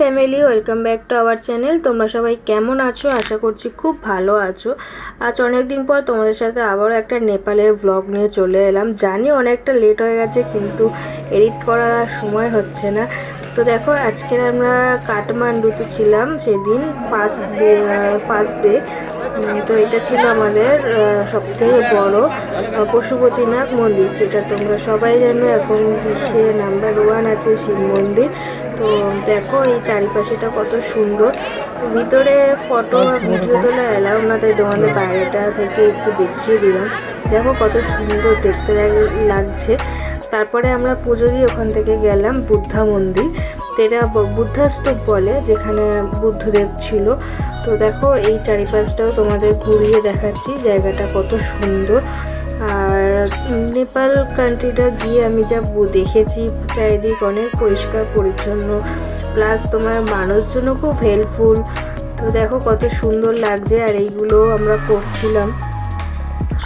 Family welcome back to our channel তোমরা সবাই কেমন আছো? আশা করছি খুব ভালো আছো। আজ অনেক দিন পর তোমাদের সাথে আবারও একটা নেপালের ব্লগ নিয়ে চলে এলাম। জানি অনেকটা লেট হয়ে গেছে, কিন্তু এডিট করার সময় হচ্ছে না। তো দেখো, আজকের আমরা কাঠমান্ডুতে ছিলাম সেদিন ফার্স্ট ডে ফার্স্ট ডে তো এটা ছিল আমাদের সবথেকে বড় পশুপতিনাথ মন্দির, যেটা তোমরা সবাই জানো। এখন বিশ্বে নাম্বার ওয়ান আছে শিব মন্দির। তো দেখো এই চারিপাশেটা কত সুন্দর। তো ভিতরে ফটো আর ভিডিও তোলা এলাও না, তাই তোমাদের বাইরেটা থেকে একটু দেখিয়ে দিলাম। দেখো কত সুন্দর দেখতে লাগ- লাগছে। তারপরে আমরা পুজো দিয়ে ওখান থেকে গেলাম বুদ্ধা মন্দির। তো এটা ব- বুদ্ধা বলে, যেখানে বুদ্ধদেব ছিল। তো দেখো এই চারিপাশটাও তোমাদের ঘুরিয়ে দেখাচ্ছি, জায়গাটা কত সুন্দর। আর নেপাল কান্ট্রিটা গিয়ে আমি যা দেখেছি, চারিদিক অনেক পরিষ্কার, পরিচ্ছন্ন। প্লাস তোমার মানুষজনও খুব হেল্পফুল তো দেখো কত সুন্দর লাগছে আর এইগুলো আমরা করছিলাম।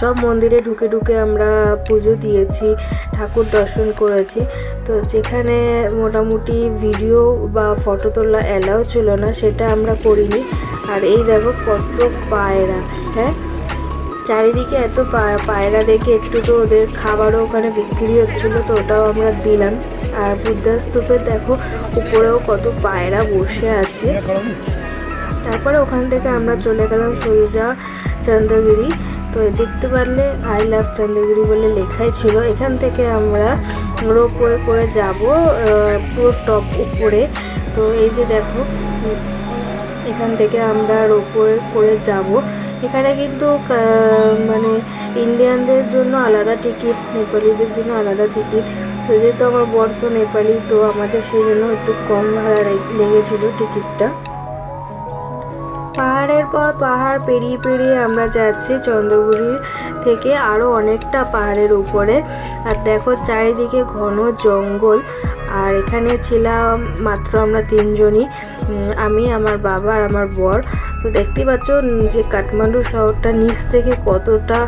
সব মন্দিরে ঢুকে ঢুকে আমরা পুজো দিয়েছি, ঠাকুর দর্শন করেছি। তো যেখানে মোটামুটি ভিডিও বা ফটো তোলা অ্যালাও ছিল না, সেটা আমরা করিনি। আর এই দেখো কত পায়রা হ্যাঁ? চারিদিকে এত পায়রা দেখে একটু তো ওদের খাবারও ওখানে বিক্রি হচ্ছিল, তো ওটাও আমরা দিলাম। আর বুদ্ধা স্তূপে দেখো, উপরেও কত পায়রা বসে আছে। তারপরে ওখান থেকে আমরা চলে গেলাম সোজা চন্দ্রগিরি। তো দেখতে পারলে আই লাভ চন্দ্রগিরি বলে লেখাই ছিল। এখান থেকে আমরা রোপওয়ে করে যাব পুরো টপ উপরে। তো এই যে দেখো এখান থেকে আমরা রোপওয়ে করে যাব। এখানে কিন্তু মানে ইন্ডিয়ানদের জন্য আলাদা টিকিট নেপালিদের জন্য আলাদা টিকিট তো যেহেতু আমার বর তো নেপালি, তো আমাদের সেই জন্য একটু কম ভাড়া লেগেছিল টিকিটটা পাহাড়ের পর পাহাড় পেরিয়ে পেরিয়ে আমরা যাচ্ছি চন্দ্রগুড়ির থেকে আরও অনেকটা পাহাড়ের উপরে। আর দেখো চারিদিকে ঘন জঙ্গল। আর এখানে ছিলাম মাত্র আমরা তিনজনই আমি আমার বাবা আর আমার বর। তো দেখতেই পাচ্ছ যে কাঠমান্ডু শহরটা নিচ থেকে কতটা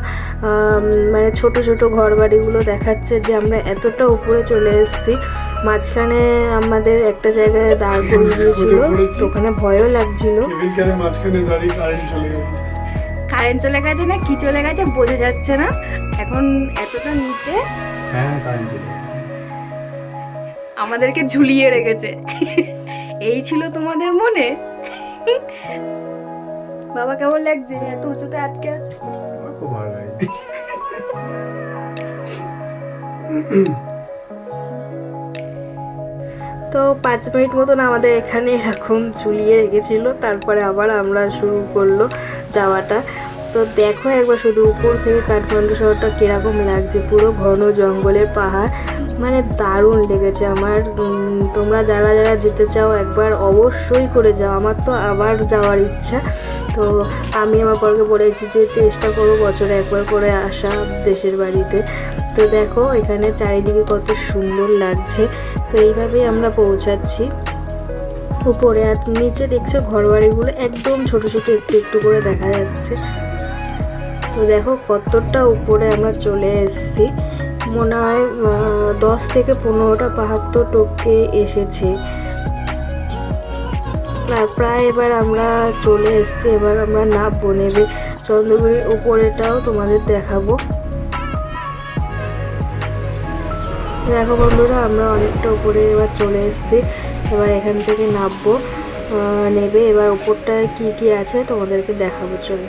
মানে ছোট ছোট ঘর বাড়িগুলো দেখাচ্ছে যে আমরা এতটা উপরে চলে এসেছি। মাঝখানে আমাদের একটা জায়গায় দাঁড় করিয়ে দিয়েছিল তো ওখানে ভয়ও লাগছিল। কারেন্ট চলে গেছে। না কি চলে গেছে বোঝা যাচ্ছে না। এখন এতটা নিচে হ্যাঁ কারেন্ট চলে আমাদেরকে ঝুলিয়ে রেখেছে। এই ছিল তোমাদের মনে? বাবা কেমন লাগছে? এত উঁচুতে আটকে আছে? খুব ভালো লাগে তো পাঁচ মিনিট মতন আমাদের এখানে এরকম ঝুলিয়ে রেখেছিল। তারপরে আবার আমরা শুরু করল যাওয়াটা। তো দেখো একবার শুধু উপর থেকে কাঠমান্ডু শহরটা কীরকম লাগছে। পুরো ঘন জঙ্গলের পাহাড়। মানে দারুণ লেগেছে আমার। তোমরা যারা যারা যেতে চাও একবার অবশ্যই করে যাও। আমার তো আবার যাওয়ার ইচ্ছা। তো আমি আমার পরকে বলেছি যে চেষ্টা করব বছরে একবার করে আসা দেশের বাড়িতে। তো দেখো এখানে চারিদিকে কত সুন্দর লাগছে। তো এইভাবেই আমরা পৌঁছাচ্ছি। উপরে আর নিচে দেখছ ঘরবাড়িগুলো একদম ছোট ছোট একটু একটু করে দেখা যাচ্ছে। তো দেখো কতটা উপরে আমরা চলে এসেছি। মনে হয় দশ থেকে পনেরোটা পাহাড় তো টপকে এসেছে। আর প্রায় এবার আমরা চলে এসেছি, এবার আমরা নামবো নেবে চন্দ্রগুড়ির উপরেটাও তোমাদের দেখাবো। দেখো বন্ধুরা, আমরা অনেকটা উপরে এবার চলে এসেছি। এবার এখান থেকে নামবো নেবে। এবার উপরটায় কি কি আছে তোমাদেরকে দেখাবো, চলো।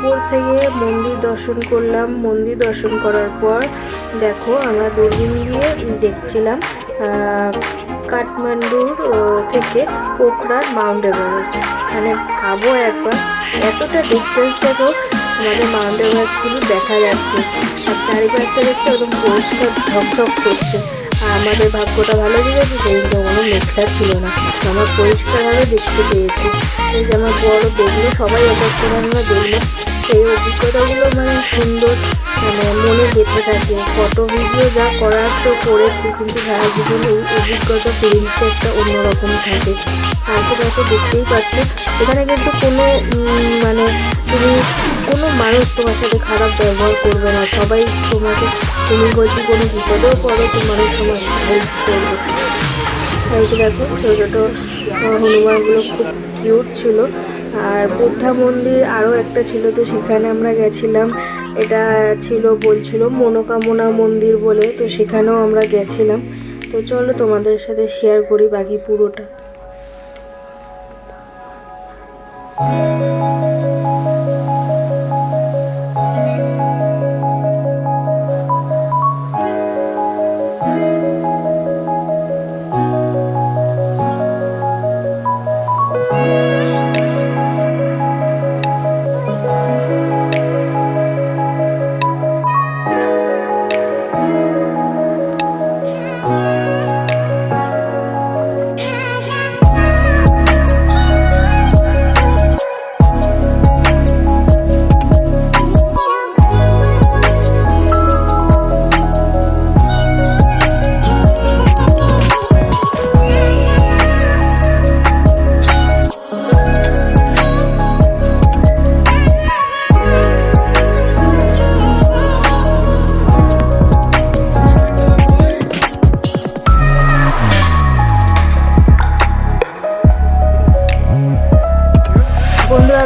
উপর থেকে মন্দির দর্শন করলাম। মন্দির দর্শন করার পর দেখো আমরা দূরবীন দিয়ে দেখছিলাম কাঠমান্ডুর থেকে পোখরার মাউন্ট এভারেস্ট। মানে ভাবো একবার, এতটা ডিস্টেন্স থেকেও আমাদের মাউন্ট এভারেস্টগুলো দেখা যাচ্ছে। আর চারিপাশটা দেখতে একদম পরিষ্কার ঝকঝক করছে। আর আমাদের ভাগ্যটা ভালো লেগেছে সেদিনকে কোনো মেঘলা ছিল না। আমরা পরিষ্কারভাবে দেখতে পেয়েছি। এই যে আমার বড় দেখল সবাই এক আমরা দেখল সেই অভিজ্ঞতাগুলো মানে সুন্দর মানে মনে গেঁথে থাকে। ফটো ভিডিও যা করার তো করেছি, কিন্তু সারা জীবনে এই অভিজ্ঞতা ফিলিংসটা একটা অন্যরকম থাকে। আশেপাশে দেখতেই পাচ্ছি, এখানে কিন্তু কোনো মানে তুমি কোনো মানুষ তোমার সাথে খারাপ ব্যবহার করবে না। সবাই তোমাকে, তুমি বলছি কোনো বিপদেও পড়ো তোমার তোমার হেল্প করবে। এই দেখো, ছোটো ছোটো হনুমানগুলো খুব কিউট ছিল। আর বুদ্ধা মন্দির আরও একটা ছিল, তো সেখানে আমরা গেছিলাম। এটা ছিল, বলছিল মনোকামনা মন্দির বলে, তো সেখানেও আমরা গেছিলাম। তো চলো তোমাদের সাথে শেয়ার করি বাকি পুরোটা।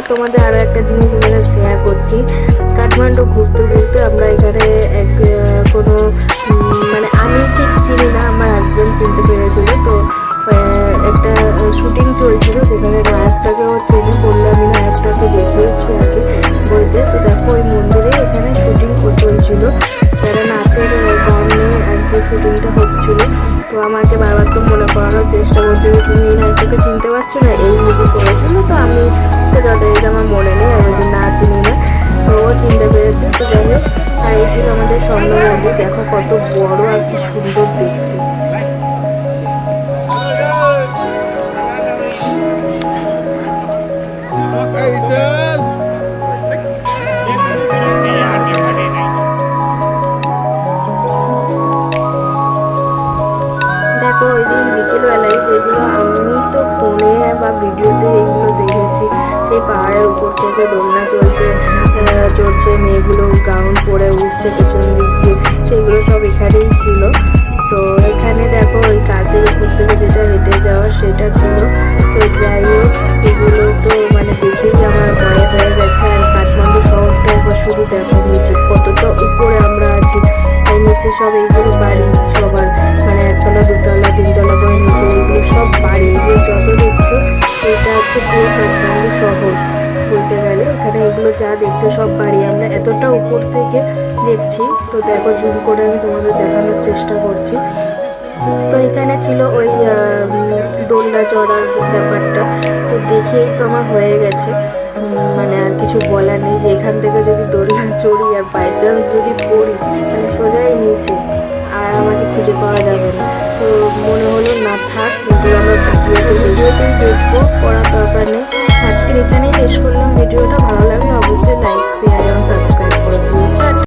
তোমাদের আরও একটা জিনিস এখানে শেয়ার করছি। কাঠমান্ডু ঘুরতে ঘুরতে আমরা এখানে এক কোনো মানে আমি ঠিক চিনি না, আমার হাজব্যান্ড চিনতে পেরেছিল। তো একটা শুটিং চলছিল যেখানে নায়কটাকেও চেনে বললে আমি নায়কটাকে দেখিয়েছি আগে বলতে। তো দেখো, ওই মন্দিরে এখানে শুটিং চলছিল। যারা নাচের গান নিয়ে আর কি শুটিংটা হচ্ছিল। তো আমাকে বারবার তো মনে করানোর চেষ্টা করছে যে তুমি এই নায়িকাকে চিনতে পারছ না, এই মুভি করেছিল তো আমি বড় আর কি সুন্দর দেখতে। দেখো ওই দিন বিকেলবেলায় যেগুলো আমি তো ফোনে বা ভিডিওতে এগুলো দেখেছি সেই পাহাড়ের উপর থেকে দোলনা চলছে আহ, চলছে মেয়েগুলো গাউন পরে উঠছে পেছন দিক দিয়ে সেগুলো সব এখানেই ছিল। তো এখানে দেখো ওই কাজের উপর থেকে যেটা হেঁটে যাওয়া সেটা ছিল। তো যাই হোক, এগুলো তো মানে দেখেই আমার ভয় হয়ে গেছে আর কাঠমান্ডু শহরটা একবার শুধু দেখো নিচে কতটা উপরে আমরা আছি। আর নিচে সব এইগুলো বাড়ি, সবার মানে একতলা, দুতলা, তিনতলা করে নিচে এগুলো সব বাড়ি। এগুলো যত দেখছ, এটা হচ্ছে পুরো কাঠমান্ডু শহর বলতে গেলে। এখানে এগুলো যা দেখছ সব বাড়ি। দেখছি। তো দেখো জুম করে আমি তোমাদের দেখানোর চেষ্টা করছি। তো এখানে ছিল ওই দোলনা চড়ার ব্যাপারটা। তো দেখেই তো আমার হয়ে গেছে। মানে আর কিছু বলার নেই যে এখান থেকে যদি দোলনা চড়ি আর বাই চান্স যদি পড়ি মানে সোজাই নিচে, আর আমাকে খুঁজে পাওয়া যাবে না। তো মনে হলো, না থাক কিন্তু আমরা ভিডিওতেই দেখব পড়ার দরকার নেই। আজকের এখানেই শেষ করলাম। ভিডিওটা ভালো লাগলে অবশ্যই লাইক